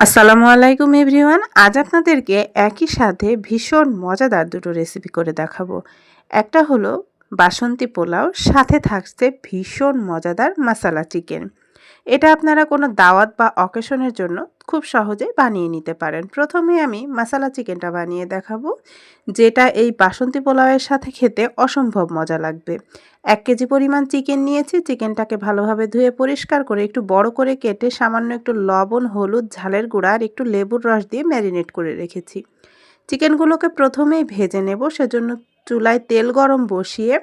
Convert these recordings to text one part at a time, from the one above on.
আসসালামু আলাইকুম এভরিওয়ান। আজ আপনাদেরকে একই সাথে ভীষণ মজাদার দুটো রেসিপি করে দেখাবো। একটা হলো বাসন্তী পোলাও, সাথে থাকছে ভীষণ মজাদার মশালা চিকেন এটা আপনারা কোনো দাওয়াত বা অকেশনের জন্য খুব সহজেই বানিয়ে নিতে পারেন। প্রথমে আমি মশালা চিকেনটা বানিয়ে দেখাবো, যেটা এই বাসন্তী পোলাওয়ের সাথে খেতে অসম্ভব মজা লাগবে। এক কেজি পরিমাণ চিকেন নিয়েছি, চিকেনটাকে ভালোভাবে ধুয়ে পরিষ্কার করে একটু বড় করে কেটে সামান্য একটু লবণ, হলুদ, ঝালের গুঁড়া আর একটু লেবুর রস দিয়ে ম্যারিনেট করে রেখেছি। চিকেনগুলোকে প্রথমেই ভেজে নেব, সেজন্য চুলায় তেল গরম বসিয়ে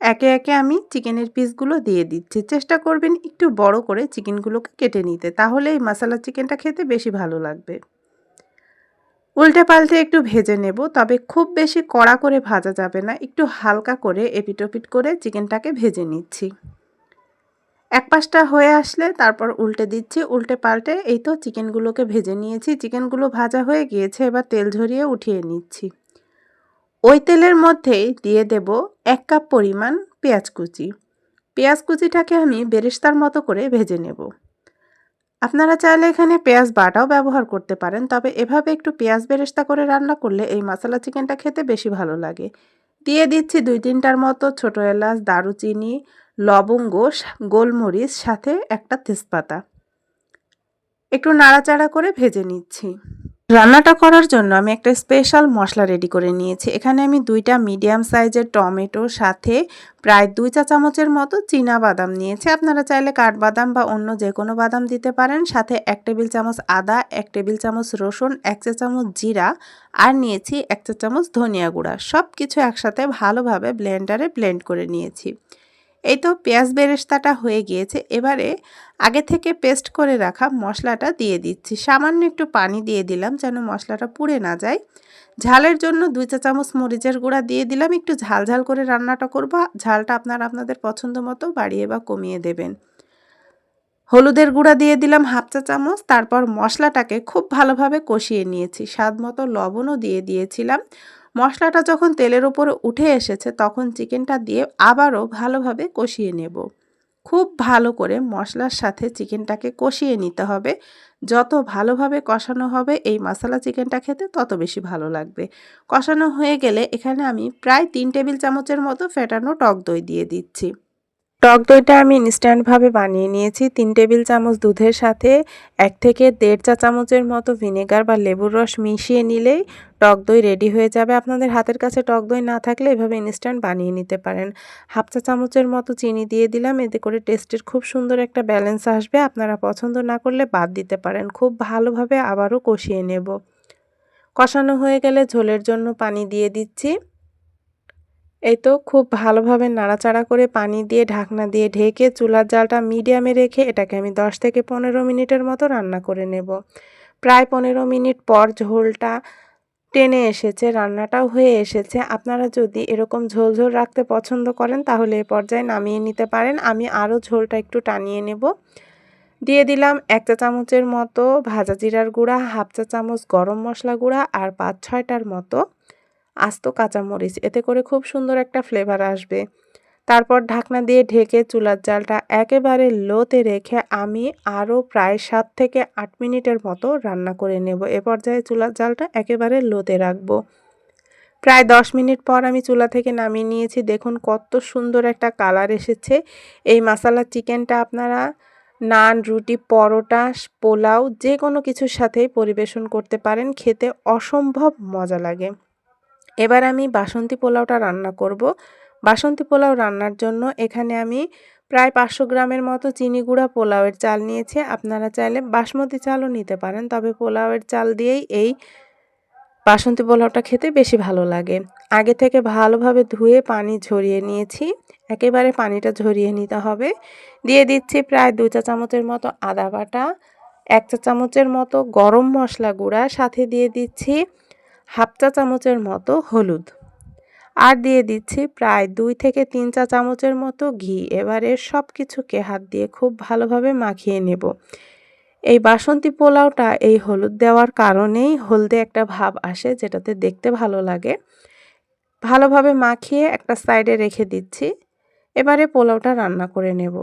একে একে আমি চিকেনের পিসগুলো দিয়ে দিচ্ছি। চেষ্টা করবেন একটু বড় করে চিকেনগুলোকে কেটে নিতে তাহলে এই মশলা চিকেনটা খেতে বেশি ভালো লাগবে। উল্টে পাল্টে একটু ভেজে নেব, তবে খুব বেশি কড়া করে ভাজা যাবে না। একটু হালকা করে এপিটোপিট করে চিকেনটাকে ভেজে নিচ্ছি। এক পাশটা হয়ে আসলে তারপর উল্টে দিচ্ছি উল্টে পাল্টে এই তো চিকেনগুলোকে ভেজে নিয়েছি। চিকেনগুলো ভাজা হয়ে গিয়েছে, এবার তেল ঝরিয়ে উঠিয়ে নিচ্ছি। ওই তেলের মধ্যেই দিয়ে দেব এক কাপ পরিমাণ পেঁয়াজ কুচি। পেঁয়াজ কুচিটাকে আমি বেরেস্তার মতো করে ভেজে নেব। আপনারা চাইলে এখানে পেঁয়াজ বাটাও ব্যবহার করতে পারেন, তবে এভাবে একটু পেঁয়াজ বেরেস্তা করে রান্না করলে এই মশলা চিকেনটা খেতে বেশি ভালো লাগে। দিয়ে দিচ্ছি দুই তিনটার মতো ছোটো এলাচ, দারুচিনি, লবঙ্গ গোলমরিচ, সাথে একটা তেজপাতা। একটু নাড়াচাড়া করে ভেজে নিচ্ছি। রান্নাটা করার জন্য আমি একটা স্পেশাল মশলা রেডি করে নিয়েছি। এখানে আমি দুইটা মিডিয়াম সাইজের টমেটো, সাথে প্রায় দুই চা চামচের মতো চীনা বাদাম নিয়েছি। আপনারা চাইলে কাঠবাদাম বা অন্য যে কোনো বাদাম দিতে পারেন। সাথে এক টেবিল চামচ আদা, এক টেবিল চামচ রসুন, এক চা চামচ জিরা আর নিয়েছি এক চা চামচ ধনিয়া গুঁড়া। সব কিছু একসাথে ভালোভাবে ব্লেন্ডারে ব্লেন্ড করে নিয়েছি। এই তো পেঁয়াজ বেরেস্তাটা হয়ে গিয়েছে। এবারে আগে থেকে পেস্ট করে রাখা মশলাটা দিয়ে দিচ্ছি। সামান্য একটু পানি দিয়ে দিলাম যেন মশলাটা পুড়ে না যায়। ঝালের জন্য দুই চা চামচ মরিচের গুঁড়া দিয়ে দিলাম। একটু ঝাল ঝাল করে রান্নাটা করব। ঝালটা আপনারা আপনাদের পছন্দ মতো বাড়িয়ে বা কমিয়ে দেবেন। হলুদের গুঁড়া দিয়ে দিলাম হাফ চা চামচ। তারপর মশলাটাকে খুব ভালোভাবে কষিয়ে নিয়েছি। স্বাদ মতো লবণও দিয়ে দিয়েছিলাম। মশলাটা যখন তেলের উপরে উঠে এসেছে, তখন চিকেনটা দিয়ে আবারও ভালোভাবে কষিয়ে নেব। খুব ভালো করে মশলার সাথে চিকেনটাকে কষিয়ে নিতে হবে। যত ভালোভাবে কষানো হবে, এই মশলা চিকেনটা খেতে তত বেশি ভালো লাগবে। কষানো হয়ে গেলে এখানে আমি প্রায় তিন টেবিল চামচের মতো ফেটানো টক দই দিয়ে দিচ্ছি। টক দইটা আমি ইনস্ট্যান্টভাবে বানিয়ে নিয়েছি। তিন টেবিল চামচ দুধের সাথে এক থেকে দেড় চা চামচের মতো ভিনেগার বা লেবুর রস মিশিয়ে নিলেই টক দই রেডি হয়ে যাবে। আপনাদের হাতের কাছে টক দই না থাকলে এভাবে ইনস্ট্যান্ট বানিয়ে নিতে পারেন। হাফ চা চামচের মতো চিনি দিয়ে দিলাম, এতে করে টেস্টের খুব সুন্দর একটা ব্যালেন্স আসবে। আপনারা পছন্দ না করলে বাদ দিতে পারেন। খুব ভালোভাবে আবারও কষিয়ে নেব। কষানো হয়ে গেলে ঝোলের জন্য পানি দিয়ে দিচ্ছি। এই তো খুব ভালোভাবে নাড়াচাড়া করে পানি দিয়ে ঢাকনা দিয়ে ঢেকে চুলার জালটা মিডিয়ামে রেখে এটাকে আমি 10 থেকে পনেরো মিনিটের মতো রান্না করে নেব। প্রায় পনেরো মিনিট পর ঝোলটা টেনে এসেছে, রান্নাটাও হয়ে এসেছে। আপনারা যদি এরকম ঝোল ঝোল রাখতে পছন্দ করেন তাহলে এ পর্যায়ে নামিয়ে নিতে পারেন। আমি আরও ঝোলটা একটু টানিয়ে নেব। দিয়ে দিলাম এক চা চামচের মতো ভাজা জিরার গুঁড়া, হাফ চা চামচ গরম মশলা গুঁড়া আর পাঁচ ছয়টার মতো আস্ত কাঁচামরিচ। এতে করে খুব সুন্দর একটা ফ্লেভার আসবে। তারপর ঢাকনা দিয়ে ঢেকে চুলার জালটা একেবারে লোতে রেখে আমি আরও প্রায় সাত থেকে আট মিনিটের মতো রান্না করে নেব। এ পর্যায়ে চুলার জালটা একেবারে লোতে রাখব। প্রায় দশ মিনিট পর আমি চুলা থেকে নামিয়ে নিয়েছি। দেখুন কত সুন্দর একটা কালার এসেছে। এই মশালা চিকেনটা আপনারা নান, রুটি, পরোটা, পোলাও যে কোনো কিছুর সাথেই পরিবেশন করতে পারেন। খেতে অসম্ভব মজা লাগে। এবার আমি বাসন্তী পোলাওটা রান্না করব। বাসন্তী পোলাও রান্নার জন্য এখানে আমি প্রায় পাঁচশো গ্রামের মতো চিনি গুঁড়া পোলাওয়ের চাল নিয়েছি। আপনারা চাইলে বাসমতি চালও নিতে পারেন, তবে পোলাওয়ের চাল দিয়েই এই বাসন্তী পোলাওটা খেতে বেশি ভালো লাগে। আগে থেকে ভালোভাবে ধুয়ে পানি ঝরিয়ে নিয়েছি। একেবারে পানিটা ঝরিয়ে নিতে হবে। দিয়ে দিচ্ছি প্রায় দু চা চামচের মতো আদা বাটা, এক চা চামচের মতো গরম মশলা গুঁড়া, সাথে দিয়ে দিচ্ছি হাফ চা চামচের মতো হলুদ। আর দিয়ে দিচ্ছি প্রায় দুই থেকে তিন চা চামচের মতো ঘি। এবারে সব কিছুকে হাত দিয়ে খুব ভালোভাবে মাখিয়ে নেব। এই বাসন্তী পোলাওটা এই হলুদ দেওয়ার কারণেই হলদে একটা ভাব আসে যেটাতে দেখতে ভালো লাগে। ভালোভাবে মাখিয়ে একটা সাইডে রেখে দিচ্ছি। এবারে পোলাওটা রান্না করে নেব।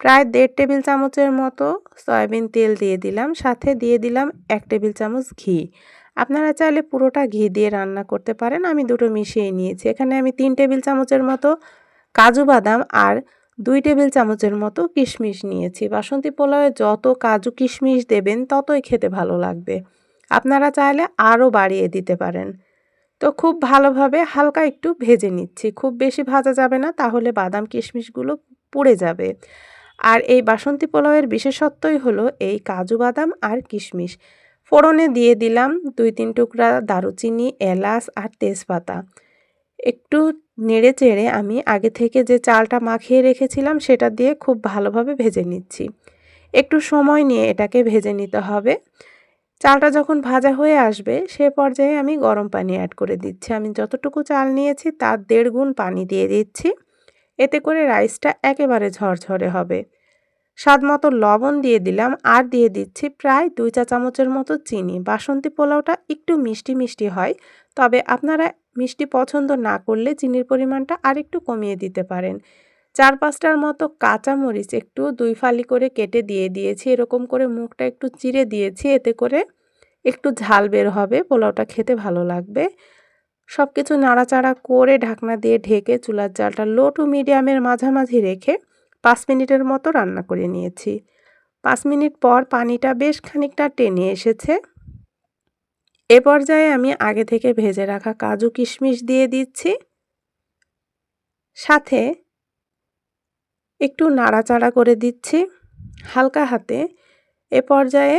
প্রায় দেড় টেবিল চামচের মতো সয়াবিন তেল দিয়ে দিলাম। সাথে দিয়ে দিলাম এক টেবিল চামচ ঘি। আপনারা চাইলে পুরোটা ঘি দিয়ে রান্না করতে পারেন। আমি দুটো মিশিয়ে নিয়েছি। এখানে আমি তিন টেবিল চামচের মতো কাজু বাদাম আর দুই টেবিল চামচের মতো কিশমিশ নিয়েছি। বাসন্তী পোলাওয়ে যত কাজু কিশমিশ দেবেন, ততই খেতে ভালো লাগবে। আপনারা চাইলে আরও বাড়িয়ে দিতে পারেন। তো খুব ভালোভাবে হালকা একটু ভেজে নিচ্ছি। খুব বেশি ভাজা যাবে না, তাহলে বাদাম কিশমিশগুলো পুড়ে যাবে। আর এই বাসন্তী পোলাওয়ের বিশেষত্বই হলো এই কাজু বাদাম আর কিশমিশ। ফোড়নে দিয়ে দিলাম দুই তিন টুকরা দারুচিনি, এলাচ আর তেজপাতা। একটু নেড়ে চেড়ে আমি আগে থেকে যে চালটা মাখিয়ে রেখেছিলাম সেটা দিয়ে খুব ভালোভাবে ভেজে নিচ্ছি। একটু সময় নিয়ে এটাকে ভেজে নিতে হবে। চালটা যখন ভাজা হয়ে আসবে সে পর্যায়ে আমি গরম পানি অ্যাড করে দিচ্ছি। আমি যতটুকু চাল নিয়েছি তার দেড় গুণ পানি দিয়ে দিচ্ছি। এতে করে রাইসটা একেবারে ঝরঝরে হবে। স্বাদ মতো লবণ দিয়ে দিলাম আর দিয়ে দিচ্ছি প্রায় দুই চা চামচের মতো চিনি। বাসন্তী পোলাওটা একটু মিষ্টি মিষ্টি হয়, তবে আপনারা মিষ্টি পছন্দ না করলে চিনির পরিমাণটা আর একটু কমিয়ে দিতে পারেন। চার পাঁচটার মতো কাঁচা মরিচ একটু দুই ফালি করে কেটে দিয়ে দিয়েছি। এরকম করে মুখটা একটু চিরে দিয়েছি, এতে করে একটু ঝাল বের হবে, পোলাওটা খেতে ভালো লাগবে। সব কিছু নাড়াচাড়া করে ঢাকনা দিয়ে ঢেকে চুলার জালটা লো টু মিডিয়ামের মাঝামাঝি রেখে পাঁচ মিনিটের মতো রান্না করে নিয়েছি। পাঁচ মিনিট পর পানিটা বেশ খানিকটা টেনে এসেছে। এ পর্যায়ে আমি আগে থেকে ভেজে রাখা কাজু কিশমিশ দিয়ে দিচ্ছি। সাথে একটু নাড়াচাড়া করে দিচ্ছি হালকা হাতে। এ পর্যায়ে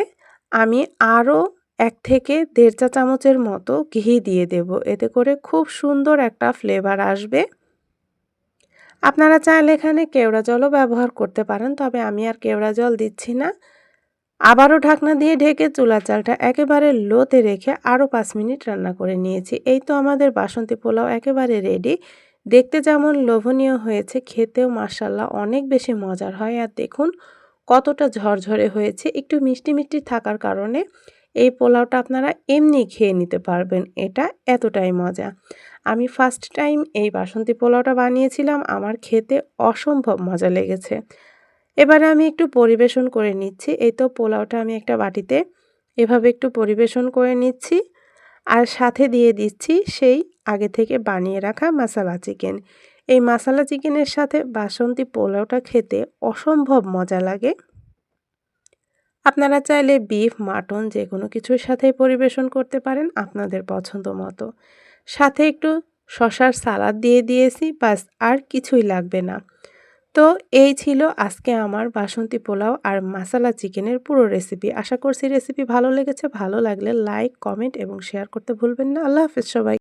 আমি আরও এক থেকে দেড় চা চামচের মতো ঘি দিয়ে দেব। এতে করে খুব সুন্দর একটা ফ্লেভার আসবে। আপনারা চাইলে এখানে কেওড়া জলও ব্যবহার করতে পারেন, তবে আমি আর কেওড়া জল দিচ্ছি না। আবারও ঢাকনা দিয়ে ঢেকে চুলা চালটা একেবারে লোতে রেখে আরও পাঁচ মিনিট রান্না করে নিয়েছি। এই তো আমাদের বাসন্তী পোলাও একেবারে রেডি। দেখতে যেমন লোভনীয় হয়েছে, খেতেও মার্শাল্লাহ অনেক বেশি মজার হয়। আর দেখুন, কতটা ঝরঝরে হয়েছে। একটু মিষ্টি মিষ্টি থাকার কারণে এই পোলাওটা আপনারা এমনি খেয়ে নিতে পারবেন, এটা এতটাই মজা। আমি ফার্স্ট টাইম এই বাসন্তী পোলাওটা বানিয়েছিলাম, আমার খেতে অসম্ভব মজা লেগেছে। এবারে আমি একটু পরিবেশন করে নিচ্ছি। এই তো পোলাওটা আমি একটা বাটিতে এভাবে একটু পরিবেশন করে নিচ্ছি আর সাথে দিয়ে দিচ্ছি সেই আগে থেকে বানিয়ে রাখা মশালা চিকেন এই মশালা চিকেনের সাথে বাসন্তী পোলাওটা খেতে অসম্ভব মজা লাগে। আপনারা চাইলে বিফ মাটন যে কোনো কিছুর সাথে পরিবেশন করতে পারেন আপনাদের পছন্দ মতো। সাথে একটু শশার সালাদ দিয়ে দিয়েছি, বাস আর কিছুই লাগবে না। তো এই ছিল আজকে আমার বাসন্তী পোলাও আর মাসালা চিকেনের পুরো রেসিপি আশা করছি রেসিপি ভালো লেগেছে। ভালো লাগলে লাইক কমেন্ট এবং শেয়ার করতে ভুলবেন না। আল্লাহ হাফিজ সবাই।